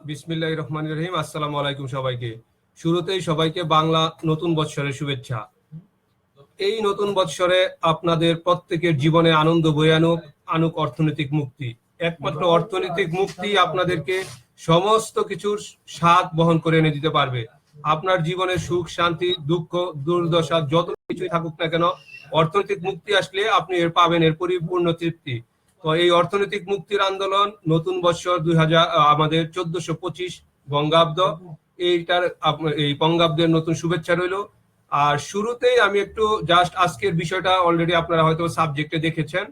বিসমিল্লাহ রহমান রহিম। আসসালামু আলাইকুম সবাইকে। শুরুতেই সবাইকে বাংলা নতুন বৎসরের শুভেচ্ছা। এই নতুন বৎসরে আপনাদের প্রত্যেকের জীবনে আনন্দ বয়ে আনুক আনুক অর্থনৈতিক মুক্তি। একমাত্র অর্থনৈতিক মুক্তি আপনাদেরকে সমস্ত কিছুর স্বাদ বহন করে এনে দিতে পারবে। আপনার জীবনে সুখ, শান্তি, দুঃখ, দুর্দশা যত কিছুই থাকুক না কেন, অর্থনৈতিক মুক্তি আসলে আপনি এর পাবেন, এর পরিপূর্ণ তৃপ্তি। তো এই অর্থনৈতিক মুক্তির আন্দোলন নতুন বছর দুই হাজার আমাদের চোদ্দশো পঁচিশ বঙ্গাব্দ। এইটার এই বঙ্গাব্দের নতুন শুভেচ্ছা রইল। আর শুরুতেই আমি একটু জাস্ট আজকের বিষয়টা অলরেডি আপনারা হয়তো সাবজেক্টে দেখেছেন।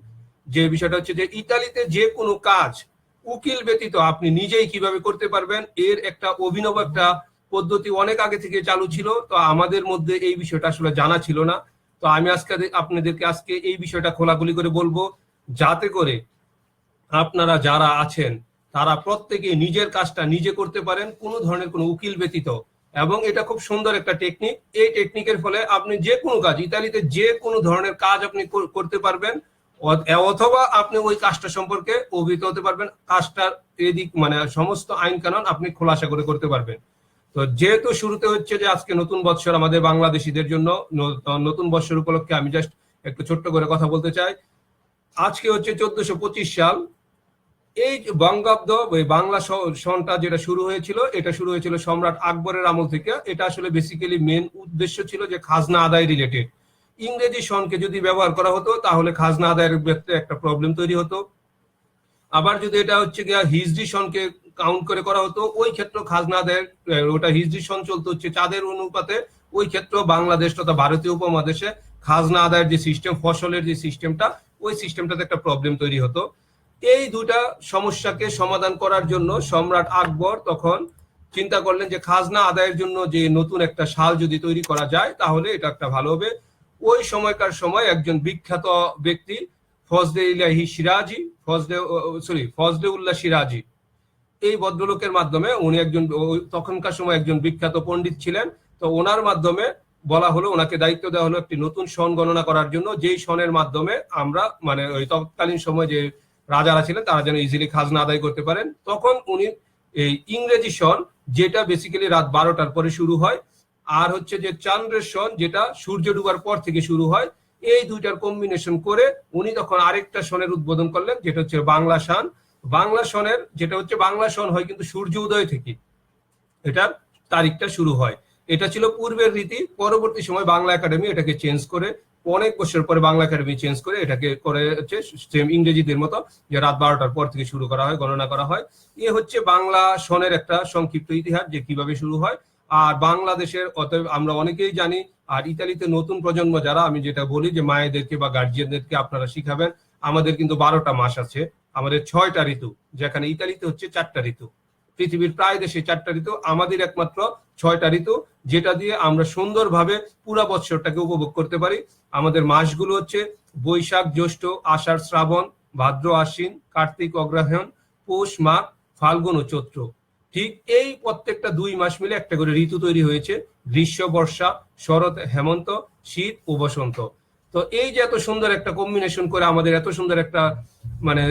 যে বিষয়টা হচ্ছে যে ইতালিতে যে কোনো কাজ উকিল ব্যতীত আপনি নিজেই কীভাবে করতে পারবেন, এর একটা অভিনব একটা পদ্ধতি অনেক আগে থেকে চালু ছিল। তো আমাদের মধ্যে এই বিষয়টা আসলে জানা ছিল না। তো আমি আজকে আপনাদেরকে আজকে এই বিষয়টা খোলাখুলি করে বলব। যাতে করে আপনারা যারা আছেন, তারা প্রত্যেকে নিজের কাজটা নিজে করতে পারেন, কোনো ধরনের কোনো উকিল ব্যতীত। এবং এটা খুব সুন্দর একটা টেকনিক এই টেকনিকের ফলে আপনি যে কোনো কাজ, ইতালিতে যে কোনো ধরনের কাজ আপনি করতে পারবেন অথবা আপনি ওই কাজটা সম্পর্কে অভিহিত হতে পারবেন, কাজটার এদিক মানে সমস্ত আইন কানুন আপনি খোলাসা করে করতে পারবেন। তো যেহেতু শুরুতে হচ্ছে যে আজকে নতুন বৎসর আমাদের বাংলাদেশিদের জন্য নতুন বৎসর উপলক্ষে আমি জাস্ট একটু ছোট্ট করে কথা বলতে চাই। আজকে হচ্ছে চোদ্দশো পঁচিশ সাল। এই বঙ্গাব্দ বাংলা সনটা যেটা শুরু হয়েছিল, এটা শুরু হয়েছিল সম্রাট আকবরের আমল থেকে। এটা আসলে বেসিক্যালি মেন উদ্দেশ্য ছিল যে খাজনা আদায় রিলেটেড ইংরেজি সনকে যদি ব্যবহার করা হতো, তাহলে খাজনা আদায়ের ক্ষেত্রে একটা প্রবলেম তৈরি হতো। আবার যদি এটা হচ্ছে গিয়া হিজরি সনকে কাউন্ট করে করা হতো, ওই ক্ষেত্রে খাজনা আদায়ের ওটা হিজরি সন চলতে হচ্ছে চাঁদের অনুপাতে। ওই ক্ষেত্রে বাংলাদেশ তথা ভারতীয় উপমহাদেশে খাজনা আদায়ের যে সিস্টেম ফসলের যে সিস্টেমটা ওই সিস্টেমটাতে একটা প্রবলেম তৈরি হতো। এই দুটা সমস্যাকে সমাধান করার জন্য সম্রাট আকবর তখন চিন্তা করলেন যে খাজনা আদায়ের জন্য যে নতুন একটা সাল যদি তৈরি করা যায়, তাহলে এটা একটা ভালো হবে। ওই সময়কার সময় একজন বিখ্যাত ব্যক্তি ফজদে ইলাহি সিরাজি ফজদে সরি ফজদে উল্লাহ সিরাজি। এই ভদ্রলোকের মাধ্যমে উনি একজন তখনকার সময় একজন বিখ্যাত পণ্ডিত ছিলেন। তো ওনার মাধ্যমে বলা হলো, ওনাকে দায়িত্ব দেওয়া হলো একটি নতুন সন গণনা করার জন্য। যেই সনের মাধ্যমে আমরা মানে ওই তৎকালীন সময় যে রাজারা ছিলেন, তারা যেন ইজিলি খাজনা আদায় করতে পারেন, তখন উনি এই ইংরেজি সন, যেটা বেসিক্যালি রাত বারোটার পরে শুরু হয়, আর হচ্ছে যে চান্দ্রের সন, যেটা সূর্য ডুবার পর থেকে শুরু হয়, এই দুইটার কম্বিনেশন করে উনি তখন আরেকটা সনের উদ্বোধন করলেন, যেটা হচ্ছে বাংলা শান বাংলা সনের, যেটা হচ্ছে বাংলা সন হয় কিন্তু সূর্য উদয় থেকে, এটার তারিখটা শুরু হয়। এটা ছিল পূর্বের রীতি, পরবর্তী সময় বাংলা একাডেমি এটাকে চেঞ্জ করে, অনেক বছর পরে বাংলা একাডেমি চেঞ্জ করে এটাকে করে হচ্ছে সেম ইংরেজিদের মতো, যে রাত বারোটার পর থেকে শুরু করা হয়, গণনা করা হয়। এ হচ্ছে বাংলা সনের একটা সংক্ষিপ্ত ইতিহাস যে কীভাবে শুরু হয়। আর বাংলাদেশের অতএব আমরা অনেকেই জানি, আর ইতালিতে নতুন প্রজন্ম যারা, আমি যেটা বলি যে মায়েদেরকে বা গার্জিয়ানদেরকে আপনারা শিখাবেন, আমাদের কিন্তু বারোটা মাস আছে, আমাদের ছয়টা ঋতু, যেখানে ইতালিতে হচ্ছে চারটা ঋতু। পৃথিবীর প্রায় দেশে চারটা ঋতু, আমাদের একমাত্র ছয়টা ঋতু, যেটা দিয়ে আমরা সুন্দরভাবে পুরা বৎসরটাকে উপভোগ করতে পারি। আমাদের মাসগুলো হচ্ছে বৈশাখ, জ্যৈষ্ঠ, আষাঢ়, শ্রাবণ, ভাদ্র, আশ্বিন, কার্তিক, অগ্রহায়ণ, পৌষ, মাঘ, ফাল্গুন ও চৈত্র। ঠিক এই প্রত্যেকটা দুই মাস মিলে একটা করে ঋতু তৈরি হয়েছে, গ্রীষ্ম, বর্ষা, শরৎ, হেমন্ত, শীত ও বসন্ত। তো এই যে এত সুন্দর একটা কম্বিনেশন করে আমাদের এত সুন্দর একটা মানে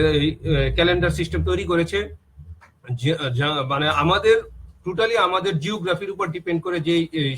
ক্যালেন্ডার সিস্টেম তৈরি করেছে মানে আমাদের টোটালি আমাদের জিওগ্রাফির উপর ডিপেন্ড করে যে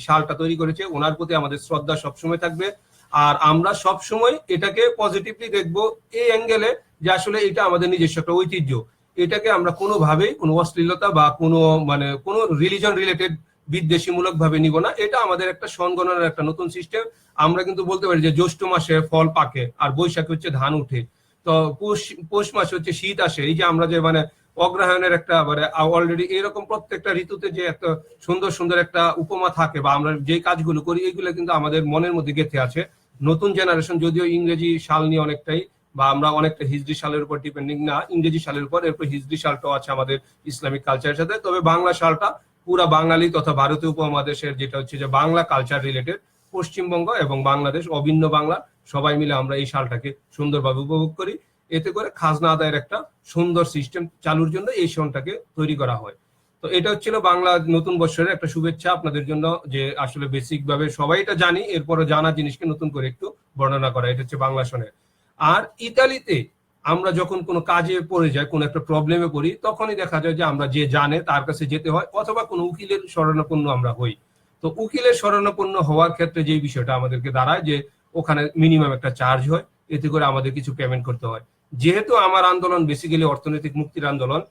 সালটা তৈরি করেছে, ওনার প্রতি আমাদের শ্রদ্ধা সবসময় থাকবে। আর আমরা সবসময় এটাকে পজিটিভলি দেখব এই অ্যাঙ্গেলে যে আসলে এটা আমাদের নিজস্ব একটা ঐতিহ্য। এটাকে আমরা কোনোভাবেই কোনো অশ্লীলতা বা কোনো মানে কোনো রিলিজন রিলেটেড বিদ্বেষীমূলক ভাবে নিব না। এটা আমাদের একটা সংগণনার একটা নতুন সিস্টেম আমরা কিন্তু বলতে পারি যে জ্যৈষ্ঠ মাসে ফল পাকে, আর বৈশাখে হচ্ছে ধান উঠে। তো পৌষ পৌষ মাসে হচ্ছে শীত আসে। এই যে আমরা যে মানে অগ্রহায়ণের একটা মানে অলরেডি এরকম প্রত্যেকটা ঋতুতে যে একটা সুন্দর সুন্দর একটা উপমা থাকে বা আমরা যে কাজগুলো করি, এগুলো কিন্তু আমাদের মনের মধ্যে গেঁথে আছে। নতুন জেনারেশন যদিও ইংরেজি সাল নিয়ে অনেকটাই বা আমরা অনেকটা হিজরি সালের উপর ডিপেন্ডিং না, ইংরেজি সালের উপর এরপর হিজরি সালটাও আছে আমাদের ইসলামিক কালচারের সাথে। তবে বাংলা সালটা পুরা বাঙালি তথা ভারতীয় উপমহাদেশের যেটা হচ্ছে যে বাংলা কালচার রিলেটেড পশ্চিমবঙ্গ এবং বাংলাদেশ, অভিন্ন বাংলা, সবাই মিলে আমরা এই সালটাকে সুন্দরভাবে উপভোগ করি। এতে করে খাজনা আদায়ের একটা সুন্দর সিস্টেম চালুর জন্য এই সনটাকে তৈরি করা হয়। তো এটা হচ্ছিল বাংলা নতুন বছরের একটা শুভেচ্ছা আপনাদের জন্য যে আসলে বেসিক ভাবে সবাই এটা জানি এরপরে জানা জিনিসকে নতুন করে একটু বর্ণনা করা, এটা হচ্ছে বাংলা সনের। আর ইতালিতে আমরা যখন কোনো কাজে পড়ে যাই, কোনো একটা প্রবলেমে পড়ি, তখনই দেখা যায় যে আমরা যে জানে তার কাছে যেতে হয়, অথবা কোনো উকিলের শরণাপন্ন আমরা হই। তো উকিলের শরণাপন্ন হওয়ার ক্ষেত্রে যে বিষয়টা আমাদেরকে দাঁড়ায় যে ওখানে মিনিমাম একটা চার্জ হয়, এতে করে আমাদের কিছু পেমেন্ট করতে হয়। যেহেতু আমার আন্দোলন বেসিক্যালি অর্থনৈতিক মুক্তির আন্দোলন,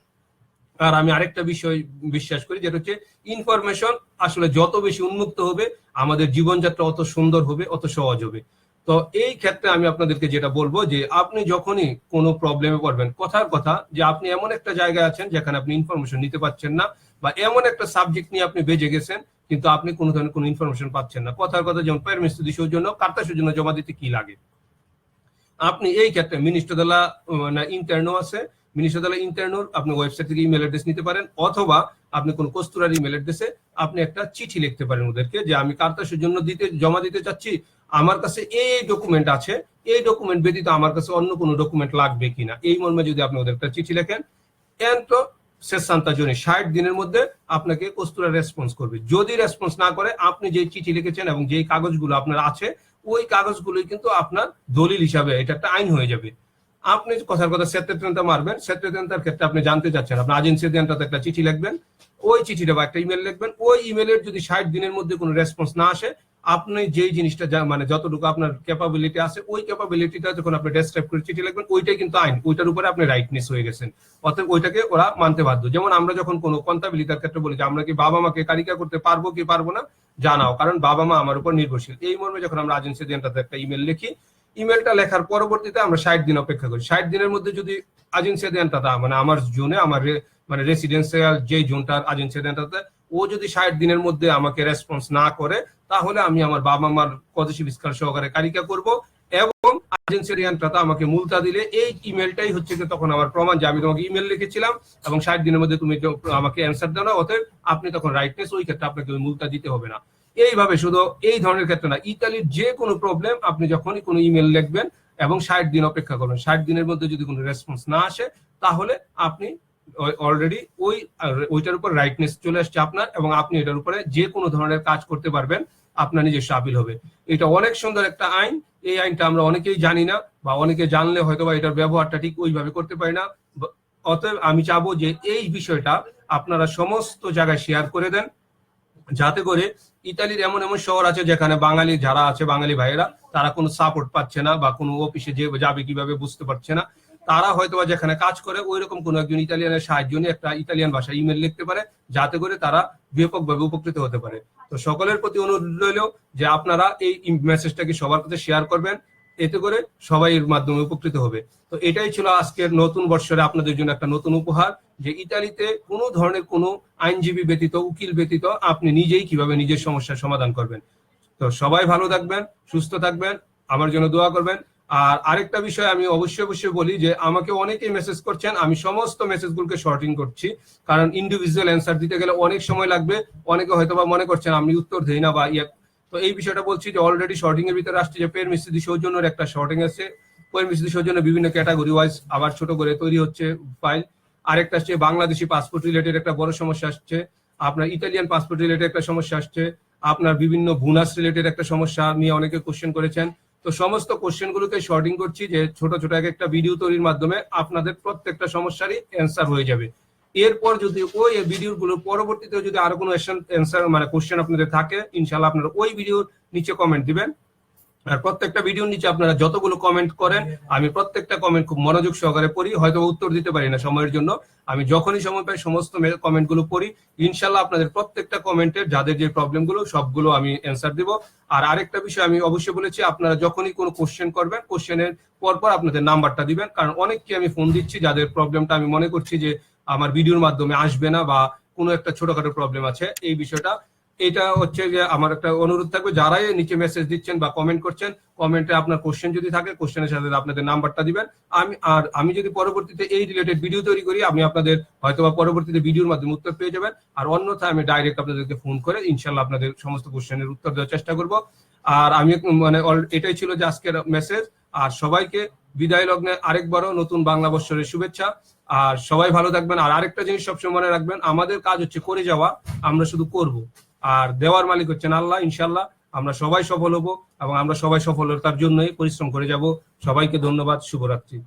আর আমি আরেকটা বিষয় বিশ্বাস করি, যেটা হচ্ছে ইনফরমেশন আসলে যত বেশি উন্মুক্ত হবে, আমাদের জীবনযাত্রা অত সুন্দর হবে, অত সহজ হবে। তো এই ক্ষেত্রে আমি আপনাদেরকে যেটা বলব যে আপনি যখনই কোনো প্রবলেমে পড়বেন, কথার কথা যে আপনি এমন একটা জায়গায় আছেন যেখানে আপনি ইনফরমেশন নিতে পারছেন না বা এমন একটা সাবজেক্ট নিয়ে আপনি বেজে গেছেন, কিন্তু আপনি কোনো ধরনের কোনো ইনফরমেশন পাচ্ছেন না। কথার কথা যেমন প্যারমিস্তুদি জন্য কার্তা জন্য জমা দিতে কি লাগে? আপনি এই ক্ষেত্রে মিনিস্টারদলা মানে ইন্টারনো আছে। মিনিস্টারদলা ইন্টারনোর আপনি ওয়েবসাইট থেকে ইমেল অ্যাড্রেস নিতে পারেন, অথবা আপনি কোন কস্তুরার ইমেল অ্যাড্রেসে আপনি একটা চিঠি লিখতে পারেন ওদেরকে যে, আমি কার্তাসের জন্য দিতে, জমা দিতে চাচ্ছি, আমার কাছে এই ডকুমেন্ট আছে, এই ডকুমেন্ট ব্যতীত আমার কাছে অন্য কোনো ডকুমেন্ট লাগবে কিনা? এই মর্মে যদি আপনি ওদের একটা চিঠি লেখেন এন তো শেষান্তা জন্য ষাট দিনের মধ্যে আপনাকে কস্তুরা রেসপন্স করবে। যদি রেসপন্স না করে, আপনি যে চিঠি লিখেছেন এবং যেই কাগজগুলো আপনার আছে ওই কাগজগুলোই কিন্তু আপনার দলিল হিসাবে এটা একটা আইন হয়ে যাবে। আপনি কথার কথা সেক্রেটারিটা মারবেন সেক্রেটারিটার ক্ষেত্রে আপনি জানতে চাচ্ছেন আপনার এজেন্সি দেনটাতে একটা চিঠি লিখবেন, ওই চিঠিটা বা একটা ইমেল লিখবেন, ওই ইমেলের যদি ষাট দিনের মধ্যে কোনো রেসপন্স না আসে আপনি যেই জিনিসটা মানে যতটুকু আপনার ক্যাপাবিলিটি আছে, ওই ক্যাপাবিলিটিটা যখন আপনি ডেসক্রাইব করে চিঠি লিখবেন, ওইটাই কিন্তু আইন। ওইটার উপরে আপনি রাইটনেস হয়ে গেছেন। অতএব ওইটাকে ওরা মানতে বাধ্য। যেমন আমরা যখন কোনো কন্টাবিলিটার ক্ষেত্রে বলি যে, আমরা কি বাবা মাকে কারিকা করতে পারব কি পারব না? জানাও। কারণ বাবা মা আমার উপর নির্ভরশীল। এই মর্মে যখন আমরা এজেন্সি দেনটাতে একটা ইমেল লিখি ইমেলটা লেখার পরবর্তীতে আমরা ষাট দিন অপেক্ষা করি। ষাট দিনের মধ্যে যদি এজেন্সি দেনটাতে মানে আমার জোনে আমার মানে রেসিডেন্সিয়াল যে জোনটার এজেন্সি দেনটাতে ও যদি ষাট দিনের মধ্যে আমাকে রেসপন্স না করে, তাহলে আমি আমার বাবা মার কদেশি বিস্কার সহকারে কারিকা করব এবং এজেন্সিয়ানটা আমাকে মুলতা দিলে, এই ইমেলটাই হচ্ছে যে তখন আমার প্রমাণ যে আমি তোমাকে ইমেল লিখেছিলাম এবং ষাট দিনের মধ্যে তুমি আমাকে অ্যান্সার দাও না, অতএব আপনি তখন রাইটনেস ওই ক্ষেত্রে আপনাকে মুলতা দিতে হবে না। এইভাবে শুধু এই ধরনের ক্ষেত্রে না, ইতালির যে কোনো প্রবলেম আপনি যখনই কোনো ইমেল লিখবেন এবং ষাট দিন অপেক্ষা করবেন, ষাট দিনের মধ্যে যদি কোনো রেসপন্স না আসে, তাহলে আপনি অলরেডি ওই ওইটার উপর রাইটনেস চলে আসছে আপনার এবং আপনি এটার উপরে যে কোনো ধরনের কাজ করতে পারবেন, আপনার নিজস্ব আপিল হবে। এটা অনেক সুন্দর একটা আইন। এই আইনটা আমরা অনেকেই জানি না বা অনেকে জানলে হয়তো বা এটার ব্যবহারটা ঠিক ওইভাবে করতে পারি না। অতএব আমি চাবো যে এই বিষয়টা আপনারা সমস্ত জায়গায় শেয়ার করে দেন, যাতে করে ইতালির এমন এমন শহর আছে যেখানে বাঙালি যারা আছে, বাঙালি ভাইয়েরা, তারা কোনো সাপোর্ট পাচ্ছে না বা কোনো অফিসে যে যাবে কীভাবে বুঝতে পারছে না। তারা হয়তো বা যেখানে কাজ করে ওই রকম কোনো একজন ইতালিয়ানের সাহায্য নিয়ে একটা ইতালিয়ান ভাষা ইমেল লিখতে পারে, যাতে করে তারা ব্যাপকভাবে উপকৃত হতে পারে। তো সকলের প্রতি অনুরোধ রইল যে আপনারা এই মেসেজটাকে সবার কাছে শেয়ার করবেন, এতে করে সবাই এর মাধ্যমে উপকৃত হবে। তো এটাই ছিল আজকের নতুন বর্ষরে আপনাদের জন্য একটা নতুন উপহার যে ইতালিতে কোনো ধরনের কোনো আইনজীবী ব্যতীত, উকিল ব্যতীত আপনি নিজেই কীভাবে নিজের সমস্যার সমাধান করবেন। তো সবাই ভালো থাকবেন, সুস্থ থাকবেন আমার জন্য দোয়া করবেন। আর আরেকটা বিষয় আমি অবশ্যই অবশ্যই বলি যে আমাকে অনেকেই মেসেজ করছেন, আমি সমস্ত মেসেজগুলোকে শর্টিং করছি, কারণ ইন্ডিভিজুয়াল অ্যান্সার দিতে গেলে অনেক সময় লাগবে, অনেকে হয়তো বা মনে করছেন আমি উত্তর দেই না বা ইয়ে। তো এই বিষয়টা বলছি যে অলরেডি শর্টিং এর ভিতরে আসছে যে পের মিস্ত্রি সৌজন্যের একটা শর্টিং আছে পের মিস্ত্রি সৌজন্য বিভিন্ন ক্যাটাগরি ওয়াইজ আবার ছোট করে তৈরি হচ্ছে ফাইল আরেকটা আসছে বাংলাদেশি পাসপোর্ট রিলেটেড একটা বড় সমস্যা আসছে, আপনার ইতালিয়ান পাসপোর্ট রিলেটেড একটা সমস্যা আসছে, আপনার বিভিন্ন বুনাস রিলেটেড একটা সমস্যা নিয়ে অনেকে কোশ্চেন করেছেন। তো সমস্ত কোশ্চেনগুলোকে শর্টিং করছি যে ছোট ছোট এক একটা ভিডিও তৈরির মাধ্যমে আপনাদের প্রত্যেকটা সমস্যারই অ্যান্সার হয়ে যাবে। এরপর যদি ওই ভিডিও গুলো পরবর্তীতে যদি আরও কোনো অ্যান্সার মানে কোশ্চেন আপনাদের থাকে ইনশাল্লাহ আপনারা ওই ভিডিওর নিচে কমেন্ট দিবেন। আর প্রত্যেকটা ভিডিওর নিচে আপনারা যতগুলো কমেন্ট করেন, আমি প্রত্যেকটা কমেন্ট খুব মনোযোগ সহকারে পড়ি হয়তো উত্তর দিতে পারি না সময়ের জন্য। আমি যখনই সময় পাই সমস্ত কমেন্টগুলো পড়ি। ইনশাল্লাহ আপনাদের প্রত্যেকটা কমেন্টের যাদের যে প্রবলেমগুলো, সবগুলো আমি অ্যান্সার দিব। আর আরেকটা বিষয় আমি অবশ্যই বলেছি, আপনারা যখনই কোনো কোশ্চেন করবেন কোশ্চেনের পরপর আপনাদের নাম্বারটা দিবেন। কারণ অনেককে আমি ফোন দিচ্ছি, যাদের প্রবলেমটা আমি মনে করছি যে আমার ভিডিওর মাধ্যমে আসবে না বা কোনো একটা ছোটখাটো প্রবলেম আছে। এই বিষয়টা এটা হচ্ছে যে আমার একটা অনুরোধ থাকবে, যারাই নিচে মেসেজ দিচ্ছেন বা কমেন্ট করছেন কমেন্টে আপনার কোশ্চেন যদি থাকে কোশ্চেনের সাথে আপনাদের নাম্বারটা দিবেন। আমি, আর আমি যদি পরবর্তীতে এই রিলেটেড ভিডিও তৈরি করি আমি আপনাদের হয়তো বা পরবর্তীতে ভিডিওর মাধ্যমে উত্তর পেয়ে যাবেন। আর অন্যথায় আমি ডাইরেক্ট আপনাদেরকে ফোন করে ইনশাল্লাহ আপনাদের সমস্ত কোশ্চেনের উত্তর দেওয়ার চেষ্টা করব। আর আমি মানে এটাই ছিল যে আজকের মেসেজ আর সবাইকে বিদায় লগ্নে আরেকবারও নতুন বাংলা বৎসরের শুভেচ্ছা। আর সবাই ভালো থাকবেন। আর আরেকটা জিনিস সবসময় মনে রাখবেন, আমাদের কাজ হচ্ছে করে যাওয়া, আমরা শুধু করব। আর দেওয়ার মালিক হচ্ছেন আল্লাহ ইনশাল্লাহ আমরা সবাই সফল হব এবং আমরা সবাই সফলতার জন্যই পরিশ্রম করে যাব। সবাইকে ধন্যবাদ, শুভরাত্রি।